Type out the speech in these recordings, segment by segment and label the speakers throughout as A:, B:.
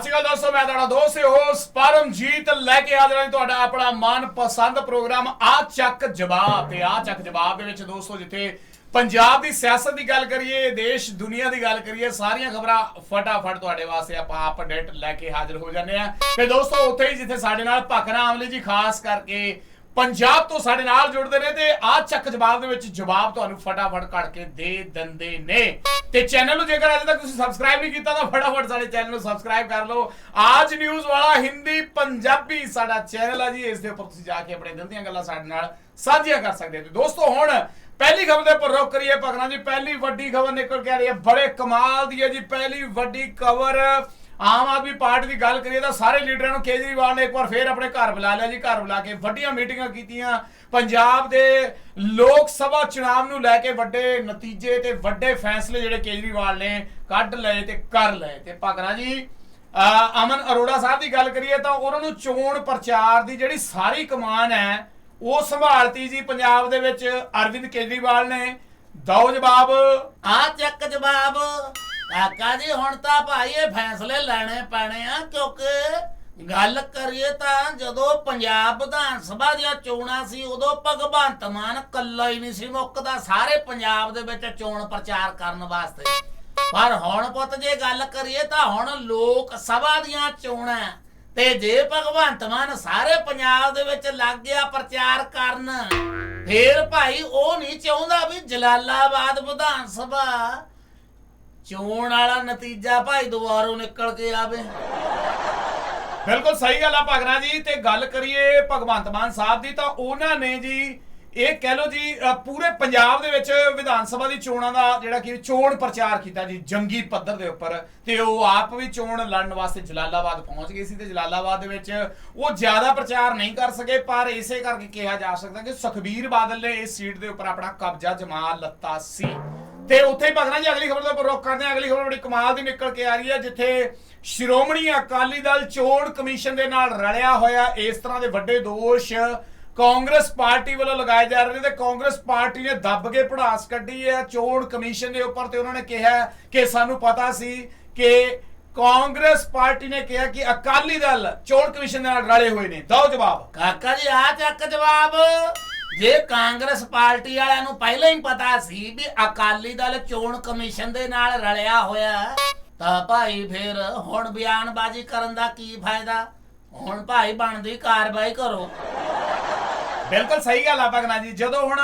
A: ਸਤਿ ਸ਼੍ਰੀ ਅਕਾਲ ਦੋਸਤੋ, ਮੈਂ ਤੁਹਾਡਾ ਦੋਸਤ ਤੇ ਹੋਸਟ ਪਰਮਜੀਤ ਲੈ ਕੇ ਹਾਜ਼ਰ ਹਾਂ ਤੁਹਾਡਾ ਆਪਣਾ ਮਨਪਸੰਦ ਪ੍ਰੋਗਰਾਮ, ਆ ਚੱਕ ਜਵਾਬ ਤੇ ਆ ਚੱਕ ਜਵਾਬ ਦੇ ਵਿੱਚ ਦੋਸਤੋ, ਜਿੱਥੇ ਪੰਜਾਬ ਦੀ ਸਿਆਸਤ ਦੀ ਗੱਲ ਕਰੀਏ, ਦੇਸ਼, ਦੁਨੀਆ ਦੀ ਗੱਲ ਕਰੀਏ, ਸਾਰੀਆਂ ਖਬਰਾਂ ਫਟਾਫਟ ਤੁਹਾਡੇ ਵਾਸਤੇ ਆਪਾਂ ਅਪਡੇਟ ਲੈ ਕੇ ਹਾਜ਼ਰ ਹੋ ਜਾਂਦੇ ਆ ਤੇ ਦੋਸਤੋ, ਉੱਥੇ ਹੀ ਜਿੱਥੇ ਸਾਡੇ ਨਾਲ ਭਕਨਾ ਆਮਲੇ ਜੀ, ਖਾਸ ਕਰਕੇ ਪੰਜਾਬ ਤੋਂ ਸਾਡੇ ਨਾਲ ਜੁੜਦੇ ਨੇ ਤੇ ਆ ਚੱਕ ਜਵਾਬ ਦੇ ਵਿੱਚ ਜਵਾਬ ਤੁਹਾਨੂੰ ਫਟਾਫਟ ਕੱਢ ਕੇ ਦੇ ਦਿੰਦੇ ਨੇ। ਤੇ ਚੈਨਲ ਨੂੰ ਜੇਕਰ ਅਜੇ ਤੱਕ ਤੁਸੀਂ ਸਬਸਕ੍ਰਾਈਬ ਨਹੀਂ ਕੀਤਾ ਤਾਂ ਫਟਾਫਟ ਸਾਡੇ ਚੈਨਲ ਨੂੰ ਸਬਸਕ੍ਰਾਈਬ ਕਰ ਲਓ। ਆਜ ਨਿਊਜ਼ ਵਾਲਾ ਹਿੰਦੀ ਪੰਜਾਬੀ ਸਾਡਾ ਚੈਨਲ ਆ ਜੀ, ਇਸ ਦੇ ਉੱਪਰ ਤੁਸੀਂ ਜਾ ਕੇ ਆਪਣੇ ਦਿਲ ਦੀਆਂ ਗੱਲਾਂ ਸਾਡੇ ਨਾਲ ਸਾਂਝੀਆਂ ਕਰ ਸਕਦੇ ਹੋ। ਤੇ ਦੋਸਤੋ, ਹੁਣ ਪਹਿਲੀ ਖਬਰ ਦੇ ਉੱਪਰ ਰੁਕ ਕਰੀਏ ਭਗਨਾ ਜੀ। ਪਹਿਲੀ ਵੱਡੀ ਖਬਰ ਨਿਕਲ ਕੇ ਆ ਰਹੀ ਹੈ, ਬੜੇ ਕਮਾਲ ਦੀ ਹੈ ਜੀ। ਪਹਿਲੀ ਵੱਡੀ ਖਬਰ ਆਮ ਆਦਮੀ ਪਾਰਟੀ ਦੀ ਗੱਲ ਕਰੀਏ ਤਾਂ ਸਾਰੇ ਲੀਡਰਾਂ ਨੂੰ ਕੇਜਰੀਵਾਲ ਨੇ ਇੱਕ ਵਾਰ ਫੇਰ ਆਪਣੇ ਘਰ ਬੁਲਾ ਲਿਆ ਜੀ, ਘਰ ਬੁਲਾ ਕੇ ਵੱਡੀਆਂ ਮੀਟਿੰਗਾਂ ਕੀਤੀਆਂ। ਪੰਜਾਬ ਦੇ ਲੋਕ ਸਭਾ ਚੁਣਾਵ ਨੂੰ ਲੈ ਕੇ ਵੱਡੇ ਨਤੀਜੇ ਤੇ ਵੱਡੇ ਫੈਸਲੇ ਜਿਹੜੇ ਕੇਜਰੀਵਾਲ ਨੇ ਕੱਢ ਲਏ ਤੇ ਕਰ ਲਏ ਤੇ ਭਗਨਾ ਜੀ ਅਮਨ ਅਰੋੜਾ ਸਾਹਿਬ ਦੀ ਗੱਲ ਕਰੀਏ ਤਾਂ ਉਹਨਾਂ ਨੂੰ ਚੋਣ ਪ੍ਰਚਾਰ ਦੀ ਜਿਹੜੀ ਸਾਰੀ ਕਮਾਨ ਹੈ, ਉਹ ਸੰਭਾਲਤੀ ਜੀ ਪੰਜਾਬ ਦੇ ਵਿੱਚ ਅਰਵਿੰਦ ਕੇਜਰੀਵਾਲ ਨੇ। ਦਓ ਜਵਾਬ।
B: ਆ ਚੱਕ ਜਵਾਬ। ਕਾਕਾ ਜੀ, ਹੁਣ ਤਾਂ ਭਾਈ ਇਹ ਫੈਸਲੇ ਲੈਣੇ ਪੈਣੇ ਆ, ਕਿਉਂਕਿ ਗੱਲ ਕਰੀਏ ਤਾਂ ਜਦੋਂ ਪੰਜਾਬ ਵਿਧਾਨ ਸਭਾ ਦੀਆਂ ਚੋਣਾਂ ਸੀ, ਉਦੋਂ ਭਗਵੰਤ ਮਾਨ ਕੱਲਾ ਹੀ ਨਹੀਂ ਸੀ ਮੁੱਕਦਾ, ਸਾਰੇ ਪੰਜਾਬ ਦੇ ਵਿੱਚ ਚੋਣ ਪ੍ਰਚਾਰ ਕਰਨ ਵਾਸਤੇ। ਪਰ ਹੁਣ ਪੁੱਤ ਜੇ ਗੱਲ ਕਰੀਏ ਤਾਂ ਹੁਣ ਲੋਕ ਸਭਾ ਦੀਆਂ ਚੋਣਾਂ ਤੇ ਜੇ ਭਗਵੰਤ ਮਾਨ ਸਾਰੇ ਪੰਜਾਬ ਦੇ ਵਿੱਚ ਲੱਗ ਗਿਆ ਪ੍ਰਚਾਰ ਕਰਨ, ਫੇਰ ਭਾਈ ਉਹ ਨਹੀਂ ਚਾਹੁੰਦਾ ਵੀ ਜਲਾਲਾਬਾਦ ਵਿਧਾਨ ਸਭਾ ਚੋਣ ਵਾਲਾ ਨਤੀਜਾ ਭਾਈ ਦੁਬਾਰੋਂ ਨਿਕਲ ਕੇ ਆਵੇ।
A: ਬਿਲਕੁਲ ਸਹੀ ਗੱਲ ਆ ਭਗਨਾ ਜੀ ਤੇ ਗੱਲ ਕਰੀਏ ਭਗਵੰਤ ਮਾਨ ਸਾਹਿਬ ਦੀ ਤਾਂ ਉਹਨਾਂ ਨੇ ਜੀ ਇਹ ਕਹਿ ਲਓ ਜੀ ਅ, ਪੂਰੇ ਪੰਜਾਬ ਦੇ ਵਿੱਚ ਵਿਧਾਨ ਸਭਾ ਦੀ ਚੋਣਾਂ ਦਾ ਜਿਹੜਾ ਕਿ ਚੋਣ ਪ੍ਰਚਾਰ ਕੀਤਾ ਜੀ ਜੰਗੀ ਪੱਧਰ ਦੇ ਉੱਪਰ। ਤੇ ਉਹ ਆਪ ਵੀ ਚੋਣ ਲੜਨ ਵਾਸਤੇ ਜਲਾਲਾਬਾਦ ਪਹੁੰਚ ਗਏ ਸੀ ਤੇ ਜਲਾਲਾਬਾਦ ਦੇ ਵਿੱਚ ਉਹ ਜ਼ਿਆਦਾ ਪ੍ਰਚਾਰ ਨਹੀਂ ਕਰ ਸਕੇ ਪਰ ਇਸੇ ਕਰਕੇ ਕਿਹਾ ਜਾ ਸਕਦਾ ਕਿ ਸੁਖਬੀਰ ਬਾਦਲ ਨੇ ਇਸ ਸੀਟ ਦੇ ਉੱਪਰ ਆਪਣਾ ਕਬਜ਼ਾ ਜਮਾ ਲੱਤਾ ਸੀ। ਤੇ ਉੱਥੇ ਹੀ ਭਗਨਾ ਜੀ, ਅਗਲੀ ਖਬਰ ਦੇ ਰੁਕ ਕਰਦੇ ਹਾਂ। ਅਗਲੀ ਖਬਰ ਬੜੀ ਕਮਾਲ ਦੀ ਨਿਕਲ ਕੇ ਆ ਰਹੀ ਹੈ, ਜਿੱਥੇ ਸ਼੍ਰੋਮਣੀ ਅਕਾਲੀ ਦਲ ਚੋਣ ਕਮਿਸ਼ਨ ਦੇ ਨਾਲ ਰਲਿਆ ਹੋਇਆ। ਇਸ ਤਰ੍ਹਾਂ ਦੇ ਵੱਡੇ ਦੋਸ਼ ਕਾਂਗਰਸ ਪਾਰਟੀ ਵੱਲੋਂ ਲਗਾਏ ਜਾ ਰਹੇ ਨੇ ਤੇ ਕਾਂਗਰਸ ਪਾਰਟੀ ਨੇ ਦੱਬ ਕੇ ਪੜਾਸ ਕੱਢੀ ਹੈ ਚੋਣ ਕਮਿਸ਼ਨ ਦੇ ਉੱਪਰ ਤੇ ਉਹਨਾਂ ਨੇ ਕਿਹਾ ਕਿ ਸਾਨੂੰ ਪਤਾ ਸੀ ਕਿ ਕਾਂਗਰਸ ਪਾਰਟੀ ਨੇ ਕਿਹਾ ਕਿ ਅਕਾਲੀ ਦਲ ਚੋਣ ਕਮਿਸ਼ਨ ਦੇ ਨਾਲ ਰਲੇ ਹੋਏ ਨੇ। ਦੋ ਜਵਾਬ।
B: ਕਾਕਾ ਜੀ, ਆ ਚੱਕ ਜਵਾਬ। ਜੇ ਕਾਂਗਰਸ ਪਾਰਟੀ ਵਾਲਿਆਂ ਨੂੰ ਪਹਿਲਾਂ ਹੀ ਪਤਾ ਸੀ ਵੀ ਅਕਾਲੀ ਦਲ ਚੋਣ ਕਮਿਸ਼ਨ ਦੇ ਨਾਲ ਰਲਿਆ ਹੋਇਆ ਤਾਂ ਭਾਈ ਫਿਰ ਹੁਣ ਬਿਆਨਬਾਜ਼ੀ ਕਰਨ ਦਾ ਕੀ ਫਾਇਦਾ? ਹੁਣ ਭਾਈ ਬਣਦੀ ਕਾਰਵਾਈ ਕਰੋ।
A: ਬਿਲਕੁਲ ਸਹੀ ਗੱਲ ਆ ਭਗਨਾ ਜੀ। ਜਦੋਂ ਹੁਣ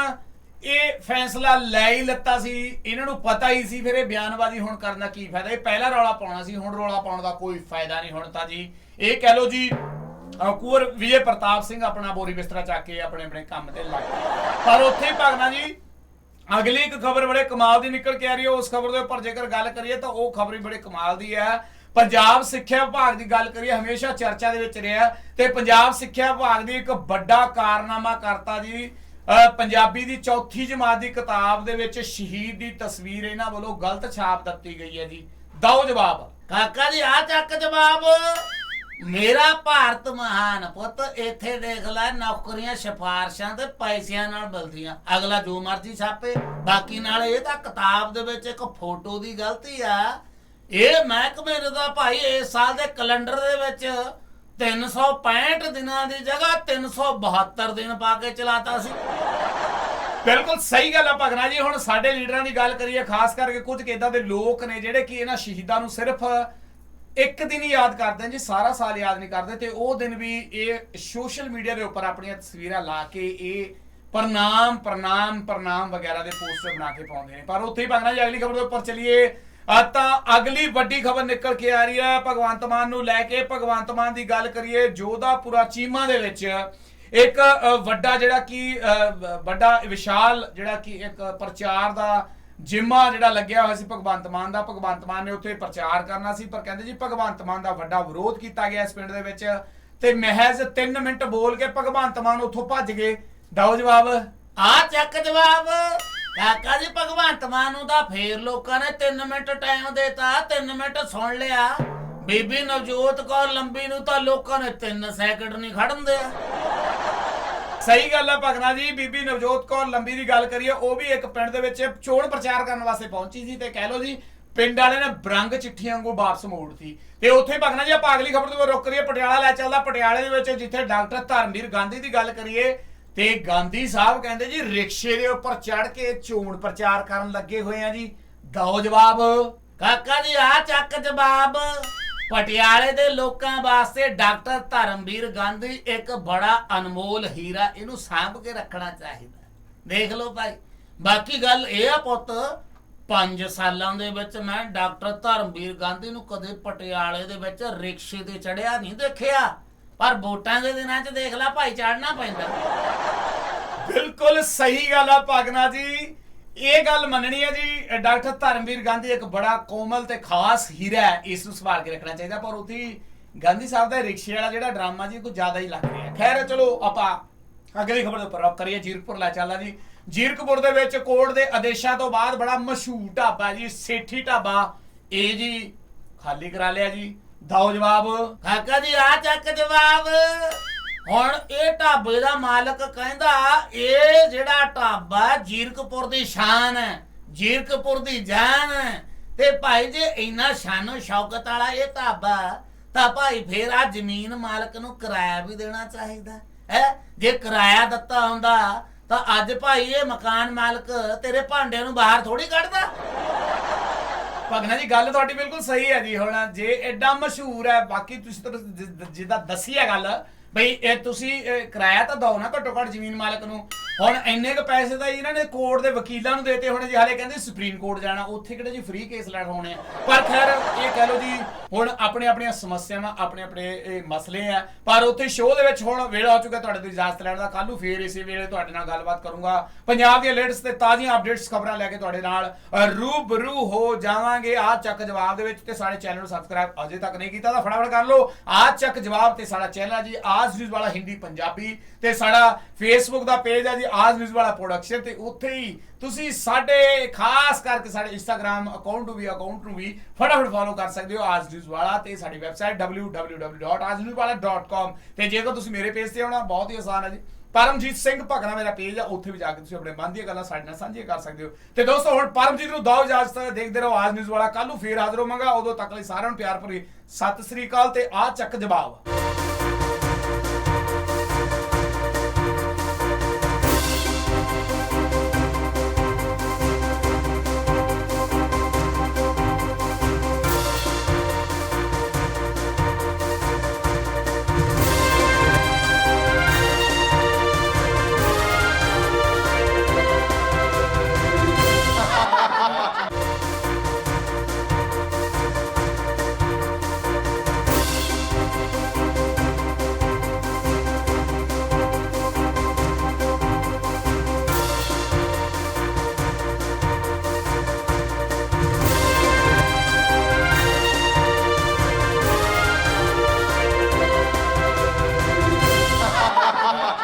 A: ਇਹ ਫੈਸਲਾ ਲੈ ਹੀ ਲੱਤਾ ਸੀ, ਇਹਨਾਂ ਨੂੰ ਪਤਾ ਹੀ ਸੀ ਫਿਰ ਇਹ ਬਿਆਨਬਾਜ਼ੀ ਹੁਣ ਕਰਨ ਦਾ ਕੀ ਫਾਇਦਾ। ਇਹ ਪਹਿਲਾ ਰੌਲਾ ਪਾਉਣਾ ਸੀ, ਹੁਣ ਰੌਲਾ ਪਾਉਣ ਦਾ ਕੋਈ ਫਾਇਦਾ ਨਹੀਂ ਹੁਣ ਤਾਂ ਜੀ। ਇਹ ਕਹਿ ਲਓ ਜੀ ਅਹ ਵਿਜੇ ਪ੍ਰਤਾਪ ਸਿੰਘ ਆਪਣਾ ਬੋਰੀ ਬਿਸਤਰਾ ਚੱਕ ਕੇ ਆਪਣੇ ਆਪਣੇ ਕੰਮ ਤੇ ਲੱਗ ਗਏ। ਪਰ ਉੱਥੇ ਹੀ ਭਗਨਾ ਜੀ, ਅਗਲੀ ਇੱਕ ਖਬਰ ਬੜੇ ਕਮਾਲ ਦੀ ਨਿਕਲ ਕੇ ਆ ਰਹੀ ਹੈ। ਉਸ ਖਬਰ ਦੇ ਉੱਪਰ ਜੇਕਰ ਗੱਲ ਕਰੀਏ ਤਾਂ ਉਹ ਖਬਰ ਵੀ ਬੜੇ ਕਮਾਲ ਦੀ ਹੈ। ਪੰਜਾਬ ਸਿੱਖਿਆ ਵਿਭਾਗ ਦੀ ਗੱਲ ਕਰੀਏ, ਹਮੇਸ਼ਾ ਚਰਚਾ ਦੇ ਵਿੱਚ ਰਿਹਾ ਤੇ ਪੰਜਾਬ ਸਿੱਖਿਆ ਵਿਭਾਗ ਦੀ ਇੱਕ ਵੱਡਾ ਕਾਰਨਾਮਾ ਕਰਤਾ ਜੀ। ਅਹ ਪੰਜਾਬੀ ਦੀ ਚੌਥੀ ਜਮਾਤ ਦੀ ਕਿਤਾਬ ਦੇ ਵਿੱਚ ਸ਼ਹੀਦ ਦੀ ਤਸਵੀਰ ਇਹਨਾਂ ਵੱਲੋਂ ਗਲਤ ਛਾਪ ਦਿੱਤੀ ਗਈ ਹੈ ਜੀ। ਦੋ ਜਵਾਬ।
B: ਕਾਕਾ ਜੀ ਆ ਚੱਕ ਜਵਾਬ। ਮੇਰਾ ਭਾਰਤ ਮਹਾਨ ਪੁੱਤ, ਇੱਥੇ ਦੇਖ ਲੈ ਨੌਕਰੀਆਂ, ਸਿਫਾਰਸ਼ਾਂ ਤੇ ਪੈਸਿਆਂ ਨਾਲ ਮਿਲਦੀਆਂ। ਅਗਲਾ ਜੋ ਮਰਜ਼ੀ ਛਾਪੇ, ਬਾਕੀ ਨਾਲ ਇਹ ਤਾਂ ਕਿਤਾਬ ਦੇ ਵਿੱਚ ਇੱਕ ਫੋਟੋ ਦੀ ਗਲਤੀ ਆ। ਇਹ ਮਹਿਕਮੇ ਨੇ ਭਾਈ, ਇਸ ਸਾਲ ਦੇ ਕੈਲੰਡਰ ਦੇ ਵਿੱਚ 365 ਦਿਨਾਂ ਦੀ ਜਗ੍ਹਾ 372 ਦਿਨ ਪਾ ਕੇ ਚਲਾਤਾ ਸੀ।
A: ਬਿਲਕੁਲ ਸਹੀ ਗੱਲ ਆ ਭਗਨਾ ਜੀ, ਹੁਣ ਸਾਡੇ ਲੀਡਰਾਂ ਦੀ ਗੱਲ ਕਰੀਏ, ਖਾਸ ਕਰਕੇ ਕੁਝ ਇਦਾਂ ਦੇ ਲੋਕ ਨੇ ਜਿਹੜੇ ਕਿ ਇਹਨਾਂ ਸ਼ਹੀਦਾਂ ਨੂੰ ਸਿਰਫ ਇੱਕ ਦਿਨ ਹੀ ਯਾਦ ਕਰਦੇ ਨੇ ਜੀ, ਸਾਰਾ ਸਾਲ ਯਾਦ ਨਹੀਂ ਕਰਦੇ ਤੇ ਉਹ ਦਿਨ ਵੀ ਇਹ ਸੋਸ਼ਲ ਮੀਡੀਆ ਦੇ ਉੱਪਰ ਆਪਣੀਆਂ ਤਸਵੀਰਾਂ ਲਾ ਕੇ ਇਹ ਪ੍ਰਣਾਮ ਪ੍ਰਣਾਮ ਪ੍ਰਣਾਮ ਵਗੈਰਾ ਦੇ ਪੋਸਟਰ ਬਣਾ ਕੇ ਪਾਉਂਦੇ ਨੇ। ਪਰ ਉੱਥੇ ਹੀ ਭਗਨਾ ਜੀ, ਅਗਲੀ ਖਬਰ ਦੇ ਉੱਪਰ ਚਲੀਏ। ਆ ਤਾਂ ਅਗਲੀ ਵੱਡੀ ਖਬਰ ਨਿਕਲ ਕੇ ਆ ਰਹੀ ਹੈ। ਭਗਵੰਤ ਮਾਨ ਨੂੰ ਲੈ ਕੇ ਭਗਵੰਤ ਮਾਨ ਦੀ ਗੱਲ ਕਰੀਏ, ਜੋਧਾਪੁਰਾ ਚੀਮਾ ਦੇ ਵਿੱਚ ਇੱਕ ਵੱਡਾ ਜਿਹੜਾ ਕਿ ਵੱਡਾ ਵਿਸ਼ਾਲ ਜਿਹੜਾ ਕਿ ਇੱਕ ਪ੍ਰਚਾਰ ਦਾ ਜਿੰਮਾ ਜਿਹੜਾ ਲੱਗਿਆ ਹੋਇਆ ਸੀ ਭਗਵੰਤ ਮਾਨ ਦਾ, ਭਗਵੰਤ ਮਾਨ ਨੇ ਉੱਥੇ ਪ੍ਰਚਾਰ ਕਰਨਾ ਸੀ, ਪਰ ਕਹਿੰਦੇ ਜੀ ਭਗਵੰਤ ਮਾਨ ਦਾ ਵੱਡਾ ਵਿਰੋਧ ਕੀਤਾ ਗਿਆ ਇਸ ਪਿੰਡ ਦੇ ਵਿੱਚ ਤੇ ਮਹਿਜ਼ 3 ਮਿੰਟ ਬੋਲ ਕੇ ਭਗਵੰਤ ਮਾਨ ਉੱਥੋਂ ਭੱਜ ਗਏ। ਦਓ ਜਵਾਬ।
B: ਆ ਚੱਕ ਜਵਾਬ। ਕਾਕਾ ਜੀ, ਭਗਵੰਤ ਮਾਨ ਨੂੰ ਤਾਂ ਫੇਰ ਲੋਕਾਂ ਨੇ 3 ਮਿੰਟ ਟਾਈਮ ਦੇਤਾ 3 ਮਿੰਟ ਸੁਣ ਲਿਆ। ਬੀਬੀ ਨਵਜੋਤ ਕੌਰ ਲੰਬੀ ਨੂੰ ਤਾਂ ਲੋਕਾਂ ਨੇ 3 ਸੈਕਿੰਡ ਨਹੀਂ ਖੜਨ ਦਿਆ।
A: ਸਹੀ ਗੱਲ ਹੈ ਭਗਨਾ ਜੀ, ਬੀਬੀ ਨਵਜੋਤ ਕੌਰ ਲੰਬੀ ਦੀ ਗੱਲ ਕਰੀਏ, ਉਹ ਵੀ ਇੱਕ ਪਿੰਡ ਦੇ ਵਿੱਚ ਚੋਣ ਪ੍ਰਚਾਰ ਕਰਨ ਵਾਸਤੇ ਪਹੁੰਚੀ ਸੀ ਤੇ ਕਹਿ ਲਓ ਜੀ, ਪਿੰਡ ਵਾਲੇ ਨੇ ਬਰੰਗ ਚਿੱਠੀਆਂ ਵਾਂਗੂ ਵਾਪਸ ਮੋੜਤੀ। ਤੇ ਉੱਥੇ ਭਗਨਾ ਜੀ, ਆਪਾਂ ਅਗਲੀ ਖਬਰ ਤੋਂ ਰੁਕ ਰਹੀਏ, ਪਟਿਆਲਾ ਲੈ ਚੱਲਦਾ। ਪਟਿਆਲੇ ਦੇ ਵਿੱਚ ਜਿੱਥੇ ਡਾਕਟਰ ਧਰਮਵੀਰ ਗਾਂਧੀ ਦੀ ਗੱਲ ਕਰੀਏ, ਤੇ ਗਾਂਧੀ ਸਾਹਿਬ ਕਹਿੰਦੇ ਜੀ, ਰਿਕਸ਼ੇ ਦੇ ਉੱਪਰ ਚੜ ਕੇ ਚੋਣ ਪ੍ਰਚਾਰ ਕਰਨ ਲੱਗੇ ਹੋਏ ਆ ਜੀ। ਦਿਓ ਜਵਾਬ,
B: ਕਾਕਾ ਜੀ ਆ ਚੱਕ ਜਵਾਬ। ਪਟਿਆਲੇ ਦੇ ਲੋਕਾਂ ਵਾਸਤੇ ਡਾਕਟਰ ਧਰਮਵੀਰ ਗਾਂਧੀ ਇੱਕ ਬੜਾ ਅਨਮੋਲ ਹੀਰਾ, ਇਹਨੂੰ ਸਾਂਭ ਕੇ ਰੱਖਣਾ ਚਾਹੀਦਾ ਦੇਖ ਲਓ ਭਾਈ, ਬਾਕੀ ਗੱਲ ਇਹ ਆ ਪੁੱਤ 5 ਸਾਲਾਂ ਦੇ ਵਿੱਚ ਮੈਂ ਡਾਕਟਰ ਧਰਮਵੀਰ ਗਾਂਧੀ ਨੂੰ ਕਦੇ ਪਟਿਆਲੇ ਦੇ ਵਿੱਚ ਰਿਕਸ਼ੇ ਤੇ ਚੜਿਆ ਨਹੀਂ ਦੇਖਿਆ, ਪਰ ਵੋਟਾਂ ਦੇ ਦਿਨਾਂ 'ਚ ਦੇਖ ਲੈ ਭਾਈ ਚੜਨਾ ਪੈਂਦਾ।
A: ਬਿਲਕੁਲ ਸਹੀ ਗੱਲ ਆ ਭਗਨਾ ਜੀ। ਇਹ ਗੱਲ ਮੰਨਣੀ ਹੈ ਜੀ ਡਾਕਟਰ ਧਰਮਵੀਰ ਗਾਂਧੀ ਇੱਕ ਬੜਾ ਕੋਮਲ ਤੇ ਖਾਸ ਹੀਰਾ ਹੈ, ਇਸ ਨੂੰ ਸੰਭਾਲ ਕੇ ਰੱਖਣਾ ਚਾਹੀਦਾ, ਪਰ ਉਥੇ ਗਾਂਧੀ ਸਾਹਿਬ ਦਾ ਰਿਕਸ਼ੇ ਵਾਲਾ ਜਿਹੜਾ ਡਰਾਮਾ ਜੀ, ਕੁਝ ਜ਼ਿਆਦਾ ਹੀ ਲੱਗ ਰਿਹਾ ਖੈਰ, ਚਲੋ ਆਪਾਂ ਅਗਲੀ ਖਬਰ ਦੇ ਉੱਪਰ ਰੁਕ ਕਰੀਏ, ਜੀਰਕਪੁਰ ਲੈ ਚੱਲਦਾ ਜੀ। ਜੀਰਕਪੁਰ ਦੇ ਵਿੱਚ ਕੋਰਟ ਦੇ ਆਦੇਸ਼ਾਂ ਤੋਂ ਬਾਅਦ ਬੜਾ ਮਸ਼ਹੂਰ ਢਾਬਾ ਜੀ, ਸੇਠੀ ਢਾਬਾ। ਇਹ ਜੀ ਖਾਲੀ ਕਰਾ ਲਿਆ ਜੀ। ਦਿਓ ਜਵਾਬ।
B: ਕਾਕਾ ਜੀ, ਆ ਚੱਕ ਜਵਾਬ। ਹੁਣ ਇਹ ਢਾਬੇ ਦਾ ਮਾਲਕ ਕਹਿੰਦਾ, ਇਹ ਜਿਹੜਾ ਢਾਬਾ ਜੀਰਕਪੁਰ ਦੀ ਸ਼ਾਨ ਹੈ, ਜੀਰਕਪੁਰ ਦੀ ਜਾਨ ਹੈ। ਤੇ ਭਾਈ ਜੇ ਇੰਨਾ ਸ਼ਾਨੋ ਸ਼ੌਕਤ ਵਾਲਾ ਇਹ ਢਾਬਾ, ਤਾਂ ਭਾਈ ਫੇਰ ਆ ਜ਼ਮੀਨ ਮਾਲਕ ਨੂੰ ਕਿਰਾਇਆ ਵੀ ਦੇਣਾ ਚਾਹੀਦਾ ਹੈ। ਜੇ ਕਿਰਾਇਆ ਦਿੱਤਾ ਹੁੰਦਾ, ਤਾਂ ਅੱਜ ਭਾਈ ਇਹ ਮਕਾਨ ਮਾਲਕ ਤੇਰੇ ਭਾਂਡਿਆਂ ਨੂੰ ਬਾਹਰ ਥੋੜੀ ਕੱਢਦਾ।
A: ਭਗਨਾ ਜੀ, ਗੱਲ ਤੁਹਾਡੀ ਬਿਲਕੁਲ ਸਹੀ ਹੈ ਜੀ। ਹੁਣ ਜੇ ਐਡਾ ਮਸ਼ਹੂਰ ਹੈ, ਬਾਕੀ ਤੁਸੀਂ ਤਾਂ ਜਿੱਦਾਂ ਦੱਸੀ ਹੈ ਗੱਲ ਬਈ ਇਹ ਤੁਸੀਂ ਇਹ ਕਿਰਾਇਆ ਤਾਂ ਦਿਓ ਨਾ ਘੱਟੋ ਘੱਟ ਜ਼ਮੀਨ ਮਾਲਕ ਨੂੰ। ਹੁਣ ਇੰਨੇ ਕ ਪੈਸੇ ਤਾਂ ਇਹਨਾਂ ਨੇ ਕੋਰਟ ਦੇ ਵਕੀਲਾਂ ਨੂੰ ਦੇਤੇ ਹੁਣ ਜੀ, ਹਾਲੇ ਕਹਿੰਦੇ ਸੁਪਰੀਮ ਕੋਰਟ ਜਾਣਾ, ਉੱਥੇ ਕਿਹੜਾ ਜੀ ਫ੍ਰੀ ਕੇਸ ਲੜ ਹੋਣੇ ਆ। ਪਰ ਖੈਰ, ਇਹ ਕਹਿ ਲਓ ਜੀ, ਹੁਣ ਆਪਣੇ ਆਪਣੀਆਂ ਸਮੱਸਿਆਵਾਂ ਆਪਣੇ ਆਪਣੇ ਇਹ ਮਸਲੇ ਆ, ਪਰ ਉੱਥੇ ਸ਼ੋਅ ਦੇ ਵਿੱਚ ਹੁਣ ਵੇਲਾ ਹੋ ਚੁੱਕਾ, ਤੁਹਾਡੇ ਤੋਂ ਇਜਾਜ਼ਤ ਲੈਣ ਦਾ। ਕੱਲ ਨੂੰ ਫੇਰ ਇਸੇ ਵੇਲੇ ਤੁਹਾਡੇ ਨਾਲ ਗੱਲਬਾਤ ਕਰੂੰਗਾ। ਪੰਜਾਬ ਦੀਆਂ ਲੇਟੈਸਟ ਤੇ ਤਾਜ਼ੀਆਂ ਅਪਡੇਟਸ ਖਬਰਾਂ ਲੈ ਕੇ ਤੁਹਾਡੇ ਨਾਲ ਰੂਬਰੂ ਹੋ ਜਾਵਾਂਗੇ। ਆ ਚੱਕ ਜਵਾਬ ਦੇ ਵਿੱਚ ਤੇ ਸਾਡੇ ਚੈਨਲ ਨੂੰ ਸਬਸਕ੍ਰਾਈਬ ਅਜੇ ਤੱਕ ਨਹੀਂ ਕੀਤਾ ਤਾਂ ਫਟਾਫਟ ਕਰ ਲਓ। ਆ ਚੱਕ ਜਵਾਬ ਤੇ ਸਾਡਾ ਚੈਨਲ ਹੈ ਜੀ, ਆਜ ਨਿਊਜ਼ ਵਾਲਾ ਹਿੰਦੀ ਪੰਜਾਬੀ। ਤੇ ਸਾਡਾ ਫੇਸਬੁੱਕ ਦਾ ਪੇਜ ਹੈ ਜੀ ਆਜ ਵਾਲਾ ਪ੍ਰੋਡਕਸ਼ਨ ਤੇ ਉੱਥੇ ਹੀ ਤੁਸੀਂ ਸਾਡੇ, ਖਾਸ ਕਰਕੇ ਸਾਡੇ ਇੰਸਟਾਗ੍ਰam ਅਕਾਊਂਟ ਨੂੰ ਵੀ ਅਕਾਊਂਟ ਨੂੰ ਵੀ ਫਟਾਫਟ ਫੋਲੋ ਕਰ ਸਕਦੇ ਹੋ ਆਜ ਵਾਲਾ ਤੇ ਸਾਡੀ ਵੈਬਸਾਈਟ www.ajnewswala.com ਤੇ ਜੇਕਰ ਤੁਸੀਂ ਮੇਰੇ ਪੇਜ ਤੇ ਆਉਣਾ, ਬਹੁਤ ਹੀ ਆਸਾਨ ਹੈ ਜੀ। ਪਰਮਜੀਤ ਸਿੰਘ ਭਗਨਾ ਮੇਰਾ ਪੇਜ ਆ, ਉੱਥੇ ਵੀ ਜਾ ਕੇ ਤੁਸੀਂ ਆਪਣੇ ਮਨ ਦੀਆਂ ਗੱਲਾਂ ਸਾਡੇ ਨਾਲ ਸਾਂਝੀਆਂ ਕਰ ਸਕਦੇ ਹੋ। ਤੇ ਦੋਸਤੋ, ਹੁਣ ਪਰਮਜੀਤ ਨੂੰ ਦਓ ਇਜਾਜ਼ਤ ਦੇਖਦੇ ਰਹੋ ਆਜ ਨਿਊਜ਼ ਵਾਲਾ। ਕੱਲ ਨੂੰ ਫੇਰ ਹਾਜ਼ਰ ਹੋਵਾਂਗਾ। ਉਦੋਂ ਤੱਕ ਲਈ ਸਾਰਿਆਂ ਨੂੰ ਪਿਆਰ ਭਰੀ ਸਤਿ ਸ੍ਰੀ ਅਕਾਲ ਤੇ ਆ ਚੱਕ ਜਵਾਬ।